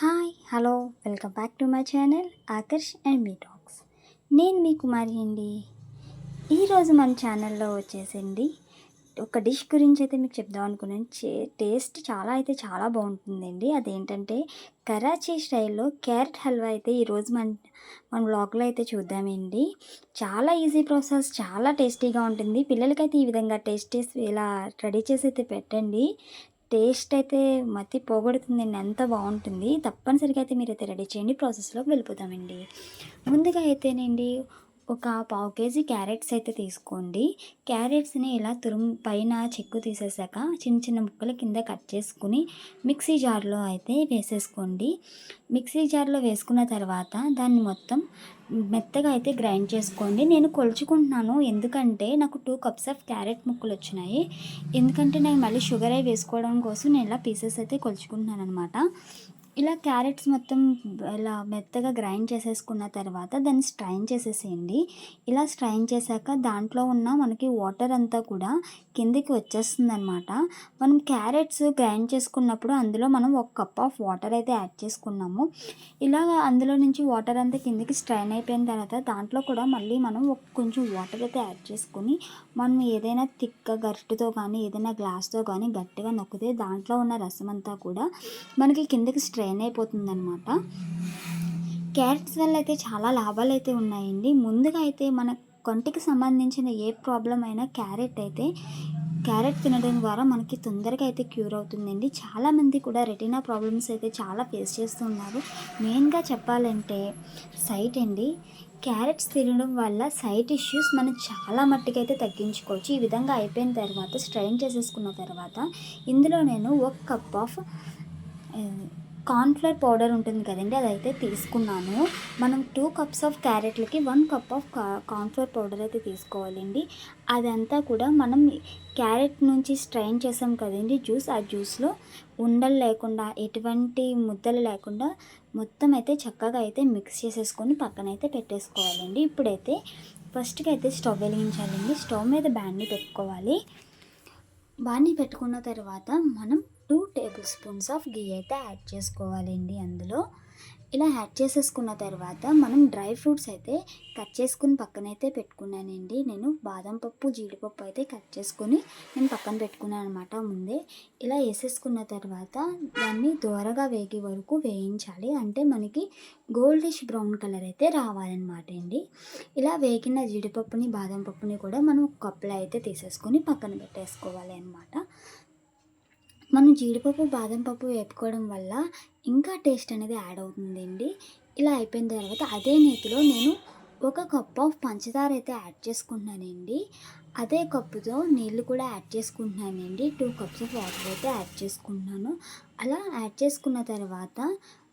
Hi hello welcome back to my channel Aakarsh and me talks. నేను మీ కుమారి అండి. ఈరోజు మన ఛానల్లో వచ్చేసింది ఒక డిష్ గురించి అయితే మీకు చెప్దాం అనుకున్నాను. చే టేస్ట్ చాలా అయితే చాలా బాగుంటుందండి. అదేంటంటే కరాచీ స్టైల్లో క్యారెట్ హల్వా అయితే ఈరోజు మన మన బ్లాగ్లో అయితే చూద్దామండి. చాలా ఈజీ ప్రాసెస్ చాలా టేస్టీగా ఉంటుంది. పిల్లలకైతే ఈ విధంగా టేస్ట్ చేసి ఇలా రెడీ చేసి అయితే పెట్టండి. టేస్ట్ అయితే మతి పోగొడుతుందండి అంత బాగుంటుంది. తప్పనిసరిగా అయితే మీరైతే రెడీ చేయండి ప్రాసెస్లోకి వెళ్ళిపోతామండి ముందుగా అయితేనండి ఒక పావు కేజీ క్యారెట్స్ అయితే తీసుకోండి. క్యారెట్స్ని ఇలా తురుము పైన చెక్కు తీసేసాక చిన్న చిన్న ముక్కల కింద కట్ చేసుకుని మిక్సీ జార్లో అయితే వేసేసుకోండి. మిక్సీ జార్లో వేసుకున్న తర్వాత దాన్ని మొత్తం మెత్తగా అయితే గ్రైండ్ చేసుకోండి. నేను కొలుచుకుంటున్నాను. ఎందుకంటే నాకు టూ కప్స్ ఆఫ్ క్యారెట్ ముక్కలు వచ్చినాయి. ఎందుకంటే నేను మళ్ళీ షుగర్ అయి వేసుకోవడం కోసం నేను ఇలా పీసెస్ అయితే కొలుచుకుంటున్నాను అనమాట ఇలా క్యారెట్స్ మొత్తం ఇలా మెత్తగా గ్రైండ్ చేసేసుకున్న తర్వాత దాన్ని స్ట్రైన్ చేసేసేయండి. ఇలా స్ట్రైన్ చేశాక దాంట్లో ఉన్న మనకి వాటర్ అంతా కూడా కిందికి వచ్చేస్తుంది అనమాట మనం క్యారెట్స్ గ్రైండ్ చేసుకున్నప్పుడు అందులో మనం ఒక కప్ ఆఫ్ వాటర్ అయితే యాడ్ చేసుకున్నాము. ఇలా అందులో నుంచి వాటర్ అంతా కిందికి స్ట్రైన్ అయిపోయిన తర్వాత దాంట్లో కూడా మళ్ళీ మనం ఒక కొంచెం వాటర్ అయితే యాడ్ చేసుకుని మనం ఏదైనా తిక్క గరిటతో కానీ ఏదైనా గ్లాస్తో కానీ గట్టిగా నొక్కితే దాంట్లో ఉన్న రసం అంతా కూడా మనకి కిందకి స్ట్రైన్ డ్రైన్ అయిపోతుందనమాట క్యారెట్స్ వల్ల అయితే చాలా లాభాలు అయితే ఉన్నాయండి. ముందుగా అయితే మన కొంటికి సంబంధించిన ఏ ప్రాబ్లం అయినా క్యారెట్ అయితే క్యారెట్ తినడం ద్వారా మనకి తొందరగా అయితే క్యూర్ అవుతుందండి. చాలామంది కూడా రెటీనా ప్రాబ్లమ్స్ అయితే చాలా ఫేస్ చేస్తున్నారు మెయిన్గా చెప్పాలంటే సైట్ అండి. క్యారెట్స్ తినడం వల్ల సైట్ ఇష్యూస్ మనం చాలా మట్టుకైతే తగ్గించుకోవచ్చు. ఈ విధంగా అయిపోయిన తర్వాత స్ట్రైన్ చేసేసుకున్న తర్వాత ఇందులో నేను ఒక కప్ ఆఫ్ కార్న్ఫ్లవర్ పౌడర్ ఉంటుంది కదండి అదైతే తీసుకున్నాను. మనం two cups of క్యారెట్లకి one cup of cornflour powder అయితే తీసుకోవాలండి. అదంతా కూడా మనం క్యారెట్ నుంచి స్ట్రైన్ చేసాం కదండి జ్యూస్ ఆ జ్యూస్లో ఉండలు లేకుండా ఎటువంటి ముద్దలు లేకుండా మొత్తం అయితే చక్కగా అయితే మిక్స్ చేసేసుకొని పక్కన అయితే పెట్టేసుకోవాలండి. ఇప్పుడైతే ఫస్ట్కి అయితే స్టవ్ వెలిగించాలండి. స్టవ్ మీద బ్యాండ్ని పెట్టుకోవాలి. బాణీ పెట్టుకున్న తర్వాత మనం టూ టే టేబుల్ స్పూన్స్ ఆఫ్ గీ అయితే యాడ్ చేసుకోవాలండి అందులో. ఇలా యాడ్ చేసేసుకున్న తర్వాత మనం డ్రై ఫ్రూట్స్ అయితే కట్ చేసుకుని పక్కనైతే పెట్టుకున్నానండి. నేను బాదం పప్పు జీడిపప్పు అయితే కట్ చేసుకొని నేను పక్కన పెట్టుకున్నాను అనమాట ముందే. ఇలా వేసేసుకున్న తర్వాత దాన్ని దూరగా వేగే వరకు వేయించాలి. అంటే మనకి గోల్డిష్ బ్రౌన్ కలర్ అయితే రావాలన్నమాట అండి. ఇలా వేగిన జీడిపప్పుని బాదం పప్పుని కూడా మనం కప్పులో అయితే తీసేసుకొని పక్కన పెట్టేసుకోవాలి అనమాట మనం జీడిపప్పు బాదం పప్పు వేపుకోవడం వల్ల ఇంకా టేస్ట్ అనేది యాడ్ అవుతుందండి. ఇలా అయిపోయిన తర్వాత అదే నేతిలో నేను ఒక కప్ ఆఫ్ పంచదార అయితే యాడ్ చేసుకుంటున్నానండి. అదే కప్పుతో నీళ్ళు కూడా యాడ్ చేసుకుంటున్నానండి. టూ కప్స్ ఆఫ్ వాటర్ అయితే యాడ్ చేసుకుంటున్నాను. అలా యాడ్ చేసుకున్న తర్వాత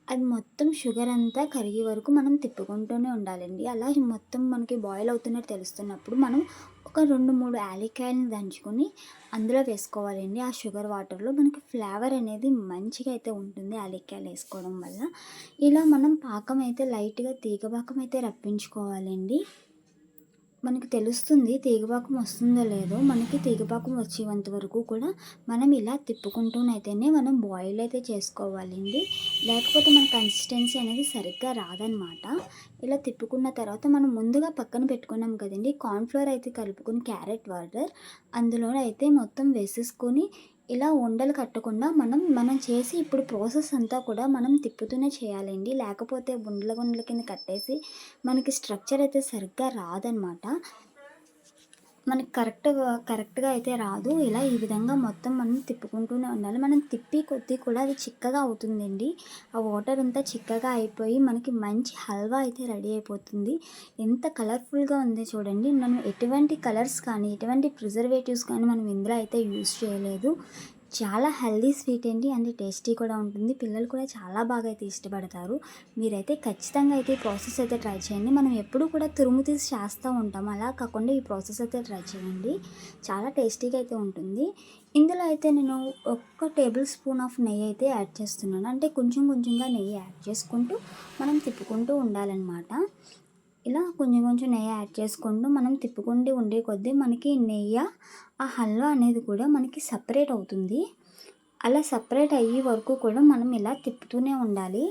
అది మొత్తం షుగర్ అంతా కరిగే వరకు మనం తిప్పుకుంటూనే ఉండాలండి. అలా మొత్తం మనకి బాయిల్ అవుతున్నట్టు తెలుస్తున్నప్పుడు మనం ఒక రెండు మూడు యాలక్కాయలను దంచుకొని అందులో వేసుకోవాలండి. ఆ షుగర్ వాటర్లో మనకి ఫ్లేవర్ అనేది మంచిగా అయితే ఉంటుంది యాలక్కాయలు వేసుకోవడం వల్ల. ఇలా మనం పాకం అయితే లైట్గా తీగ పాకం అయితే రప్పించుకోవాలండి. మనకు తెలుస్తుంది తీగపాకం వస్తుందో లేదో మనకి తీగపాకం వచ్చేంత వరకు కూడా మనం ఇలా తిప్పుకుంటూనైతేనే మనం బాయిల్ అయితే చేసుకోవాలండి. లేకపోతే మన కన్సిస్టెన్సీ అనేది సరిగ్గా రాదనమాట. ఇలా తిప్పుకున్న తర్వాత మనం ముందుగా పక్కన పెట్టుకున్నాం కదండి కార్న్ఫ్లోర్ అయితే కలుపుకుని క్యారెట్ వాటర్ అందులో అయితే మొత్తం వేసేసుకొని ఇలా ఉండలు కట్టకుండా మనం మనం చేసి ఇప్పుడు ప్రాసెస్ అంతా కూడా మనం తిప్పుతూనే చేయాలండి. లేకపోతే ఉండల గుండల కింద కట్టేసి మనకి స్ట్రక్చర్ అయితే సరిగ్గా రాదనమాట మనకి కరెక్ట్గా కరెక్ట్గా అయితే రాదు. ఇలా ఈ విధంగా మొత్తం మనం తిప్పుకుంటూనే ఉండాలి. మనం తిప్పి కొద్దీ కూడా అది చిక్కగా అవుతుందండి. ఆ వాటర్ అంతా చిక్కగా అయిపోయి మనకి మంచి హల్వా అయితే రెడీ అయిపోతుంది. ఎంత కలర్ఫుల్గా ఉంది చూడండి. మనం ఎటువంటి కలర్స్ కానీ ఎటువంటి ప్రిజర్వేటివ్స్ కానీ మనం ఇందులో అయితే యూస్ చేయలేదు. చాలా హెల్దీ స్వీట్ అండి. అండ్ టేస్టీ కూడా ఉంటుంది. పిల్లలు కూడా చాలా బాగా అయితే ఇష్టపడతారు. మీరైతే ఖచ్చితంగా అయితే ఈ ప్రాసెస్ అయితే ట్రై చేయండి. మనం ఎప్పుడూ కూడా తురుము తీసి చేస్తూ ఉంటాం. అలా కాకుండా ఈ ప్రాసెస్ అయితే ట్రై చేయండి. చాలా టేస్టీగా అయితే ఉంటుంది. ఇందులో అయితే నేను ఒక్క టేబుల్ స్పూన్ ఆఫ్ నెయ్యి అయితే యాడ్ చేస్తున్నాను. అంటే కొంచెం కొంచెంగా నెయ్యి యాడ్ చేసుకుంటూ మనం తిప్పుకుంటూ ఉండాలన్నమాట. ఇలా కొంచెం కొంచెం నెయ్యి యాడ్ చేసుకుంటూ మనం తిప్పుకుంటూ ఉండే కొద్దీ మనకి నెయ్యి ఆ హల్వా అనేది కూడా మనకి సపరేట్ అవుతుంది. అలా సపరేట్ అయ్యే వరకు కూడా మనం ఇలా తిప్పుతూనే ఉండాలి.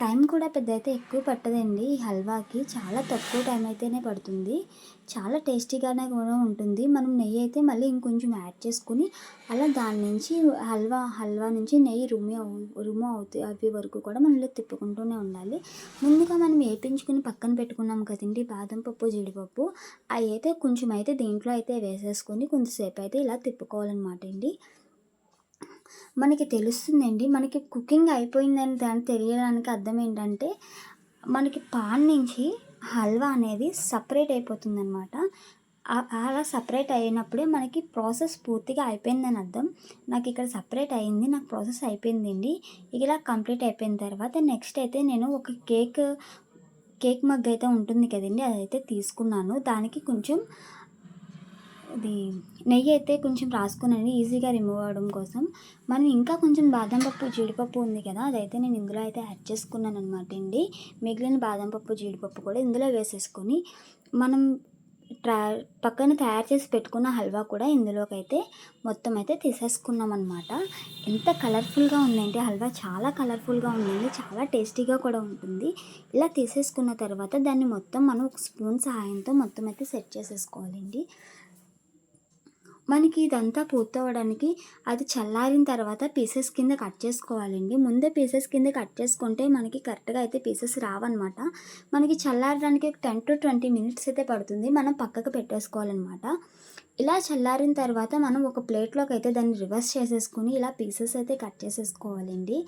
టైం కూడా పెద్ద అయితే ఎక్కువ పట్టదండి. ఈ హల్వాకి చాలా తక్కువ టైం అయితేనే పడుతుంది. చాలా టేస్టీగానే కూడా ఉంటుంది. మనం నెయ్యి అయితే మళ్ళీ ఇంకొంచెం యాడ్ చేసుకుని అలా దాని నుంచి హల్వా హల్వా నుంచి నెయ్యి రుమి రుము అవుతాయి అవి వరకు కూడా మనం తిప్పుకుంటూనే ఉండాలి. ముందుగా మనం వేపించుకుని పక్కన పెట్టుకున్నాం కదండి బాదం పప్పు జీడిపప్పు. అవి అయితే కొంచెం అయితే దీంట్లో అయితే వేసేసుకొని కొంతసేపు అయితే ఇలా తిప్పుకోవాలన్నమాట అండి. మనకి తెలుస్తుందండి. మనకి కుకింగ్ అయిపోయిందని దాన్ని తెలియడానికి అర్థం ఏంటంటే మనకి పాన్ నుంచి హల్వా అనేది సపరేట్ అయిపోతుందన్నమాట. అలా సపరేట్ అయినప్పుడే మనకి ప్రాసెస్ పూర్తిగా అయిపోయిందని అర్థం. నాకు ఇక్కడ సపరేట్ అయింది నాకు ప్రాసెస్ అయిపోయిందండి. ఇలా కంప్లీట్ అయిపోయిన తర్వాత నెక్స్ట్ అయితే నేను ఒక కేక్ కేక్ మగ్ అయితే ఉంటుంది కదండి అదైతే తీసుకున్నాను. దానికి కొంచెం ఇది నెయ్యి అయితే కొంచెం రాసుకున్నాను ఈజీగా రిమూవ్ అవ్వడం కోసం. మనం ఇంకా కొంచెం బాదం పప్పు జీడిపప్పు ఉంది కదా అదైతే నేను ఇందులో అయితే యాడ్ చేసుకున్నాను అనమాట అండి. మిగిలిన బాదం పప్పు జీడిపప్పు కూడా ఇందులో వేసేసుకొని మనం ట్రా పక్కన తయారు చేసి పెట్టుకున్న హల్వా కూడా ఇందులోకి అయితే మొత్తం అయితే తీసేసుకున్నాం అనమాట ఎంత కలర్ఫుల్గా ఉందంటే హల్వా చాలా కలర్ఫుల్గా ఉందండి చాలా టేస్టీగా కూడా ఉంటుంది. ఇలా తీసేసుకున్న తర్వాత దాన్ని మొత్తం మనం ఒక స్పూన్ సహాయంతో మొత్తం అయితే సెట్ చేసేసుకోవాలండి. మనకి ఇదంతా పూర్తవడానికి అది చల్లారిన తర్వాత పీసెస్ కింద కట్ చేసుకోవాలండి. ముందే పీసెస్ కింద కట్ చేసుకుంటే మనకి కరెక్ట్గా అయితే పీసెస్ రావన్నమాట. మనకి చల్లారడానికి ఒక టెన్ టు ట్వంటీ మినిట్స్ అయితే పడుతుంది. మనం పక్కకు పెట్టేసుకోవాలన్నమాట. ఇలా చల్లారిన తర్వాత మనం ఒక ప్లేట్లోకి అయితే దాన్ని రివర్స్ చేసేసుకుని ఇలా పీసెస్ అయితే కట్ చేసేసుకోవాలండి.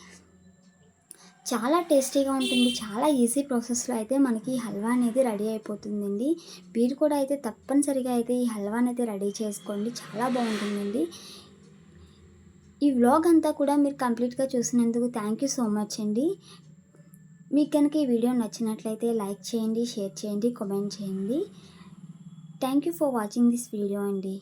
చాలా టేస్టీగా ఉంటుంది. చాలా ఈజీ ప్రాసెస్లో అయితే మనకి ఈ హల్వా అనేది రెడీ అయిపోతుందండి. మీరు కూడా అయితే తప్పనిసరిగా అయితే ఈ హల్వాని అయితే రెడీ చేసుకోండి. చాలా బాగుంటుందండి. ఈ వ్లాగ్ అంతా కూడా మీరు కంప్లీట్గా చూసినందుకు థ్యాంక్ యూ సో మచ్ అండి. మీకు కనుక ఈ వీడియో నచ్చినట్లయితే లైక్ చేయండి షేర్ చేయండి కామెంట్ చేయండి. Thank you for watching this video అండి.